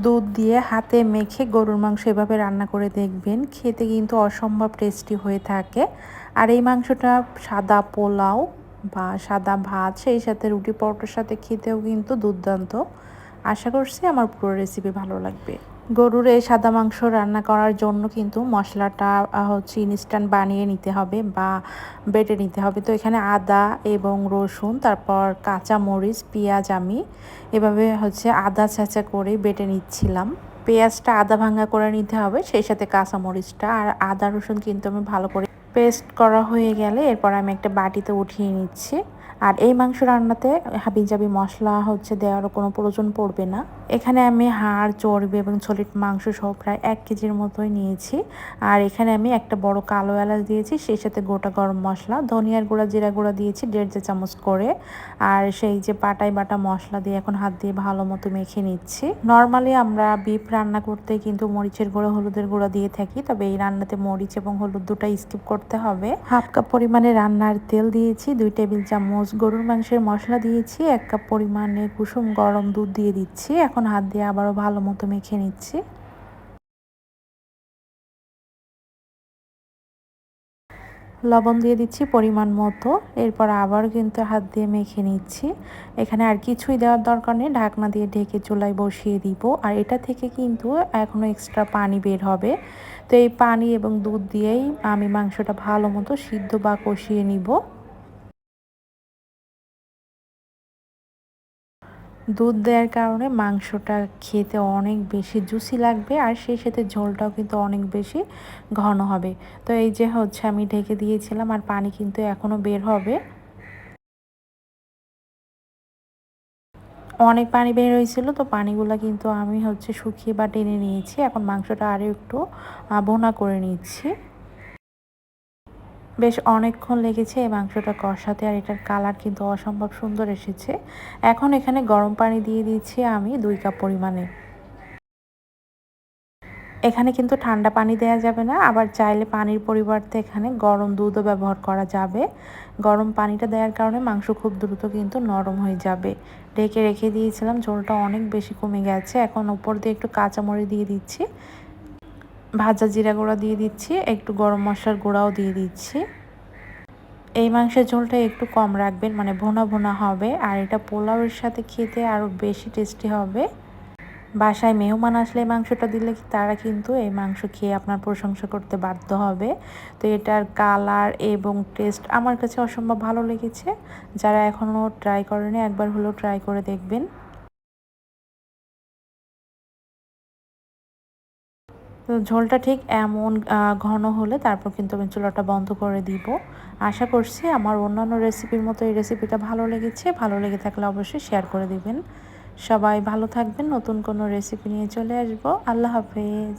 দুধ দিয়ে হাতে মেখে গরুর মাংস এভাবে রান্না করে দেখবেন। খেতে কিন্তু অসম্ভব টেস্টি হয়ে থাকে। আর এই মাংসটা সাদা পোলাও বা সাদা ভাত, সেই সাথে রুটি, পরোটার সাথে খেতেও কিন্তু দুর্দান্ত। আশা করছি আমার পুরো রেসিপি ভালো লাগবে। গরুর এই সাদা মাংস রান্না করার জন্য কিন্তু মশলাটা হচ্ছে ইনস্ট্যান্ট বানিয়ে নিতে হবে বা বেটে নিতে হবে। তো এখানে আদা এবং রসুন, তারপর কাঁচা মরিচ, পেঁয়াজ আমি এভাবে হচ্ছে আদা ছাঁচা করে বেটে নিচ্ছিলাম। পেঁয়াজটা আদা ভাঙ্গা করে নিতে হবে, সেই সাথে কাঁচা মরিচটা আর আদা রসুন কিন্তু আমি ভালো করে পেস্ট করা হয়ে গেলে এরপর আমি একটা বাটিতে উঠিয়ে নিচ্ছি। আর এই মাংস রান্নাতে হাবিজাবি মশলা হচ্ছে দেওয়ারও কোনো প্রয়োজন পড়বে না। এখানে আমি হাড়, চর্বি এবং ছলিট মাংস সহ প্রায় এক কেজির মতোই নিয়েছি। আর এখানে আমি একটা বড় কালো এলাচ দিয়েছি, সেই সাথে গোটা গরম মশলা, ধনিয়ার গুঁড়া, জিরা গুঁড়া দিয়েছি দেড় চা চামচ করে। আর সেই যে পাটাই বাটা মশলা দিয়ে এখন হাত দিয়ে ভালো মতো মেখে নিচ্ছি। নর্মালি আমরা বিফ রান্না করতে কিন্তু মরিচের গুঁড়ো, হলুদের গুঁড়ো দিয়ে থাকি, তবে এই রান্নাতে মরিচ এবং হলুদ দুটাই স্কিপ করতে হবে। হাফ কাপ পরিমাণে রান্নার তেল দিয়েছি, দুই টেবিল চামচ গরুর মাংসের মশলা দিয়েছি, এক কাপ পরিমাণে কুসুম, গরম দুধ দিয়ে দিচ্ছি। এখন হাত দিয়ে আবারও ভালো মতো মেখে নিচ্ছি। লবণ দিয়ে দিচ্ছি পরিমাণ মতো। এরপর আবার কিন্তু হাত দিয়ে মেখে নিচ্ছি। এখানে আর কিছুই দেওয়ার দরকার নেই। ঢাকনা দিয়ে ঢেকে চুলায় বসিয়ে দিব। আর এটা থেকে কিন্তু এখনও এক্সট্রা পানি বের হবে। তো এই পানি এবং দুধ দিয়েই আমি মাংসটা ভালো মতো সিদ্ধ বা কষিয়ে নিব। দুধ দেওয়ার কারণে মাংসটা খেতে অনেক বেশি জুসি লাগবে আর সেই সাথে ঝোলটাও কিন্তু অনেক বেশি ঘন হবে। তো এই যে হচ্ছে আমি ঢেকে দিয়েছিলাম আর পানি কিন্তু এখনও বের হবে। অনেক পানি বের হয়েছিল, তো পানিগুলো কিন্তু আমি হচ্ছে শুকিয়ে বা টেনে নিয়েছি। এখন মাংসটা আরও একটু বোনা করে নিচ্ছি। বেশ অনেকক্ষণ লেগেছে এই মাংসটা কষাতে আর এটার কালার কিন্তু অসম্ভব সুন্দর এসেছে। এখন এখানে গরম পানি দিয়ে দিচ্ছি আমি দুই কাপ পরিমাণে। এখানে কিন্তু ঠান্ডা পানি দেওয়া যাবে না, আবার চাইলে পানির পরিবর্তে এখানে গরম দুধও ব্যবহার করা যাবে। গরম পানিটা দেওয়ার কারণে মাংস খুব দ্রুত কিন্তু নরম হয়ে যাবে। ঢেকে রেখে দিয়েছিলাম, ঝোলটা অনেক বেশি কমে গেছে। এখন উপর দিয়ে একটু কাঁচামরি দিয়ে দিচ্ছি। ভাজা জিরা গুঁড়া দিয়ে দিচ্ছি, একটু গরম মশলার গুঁড়াও দিয়ে দিচ্ছি। এই মাংসের ঝোলটা একটু কম রাখবেন মানে ভোনা ভোনা হবে। আর এটা পোলাওয়ের সাথে খেতে আরও বেশি টেস্টি হবে। বাসায় মেহমান আসলে এই মাংসটা দিলে তারা কিন্তু এই মাংস খেয়ে আপনার প্রশংসা করতে বাধ্য হবে। তো এটার কালার এবং টেস্ট আমার কাছে অসম্ভব ভালো লেগেছে। যারা এখনও ট্রাই করেনি, একবার হলেও ট্রাই করে দেখবেন। তো ঝোলটা ঠিক এমন ঘন হলে তারপর কিন্তু আমি চুলাটা বন্ধ করে দিব। আশা করছি আমার অন্যান্য রেসিপির মতো এই রেসিপিটা ভালো লেগেছে। ভালো লেগে থাকলে অবশ্যই শেয়ার করে দিবেন। সবাই ভালো থাকবেন। নতুন কোনো রেসিপি নিয়ে চলে আসব। আল্লাহ হাফেজ।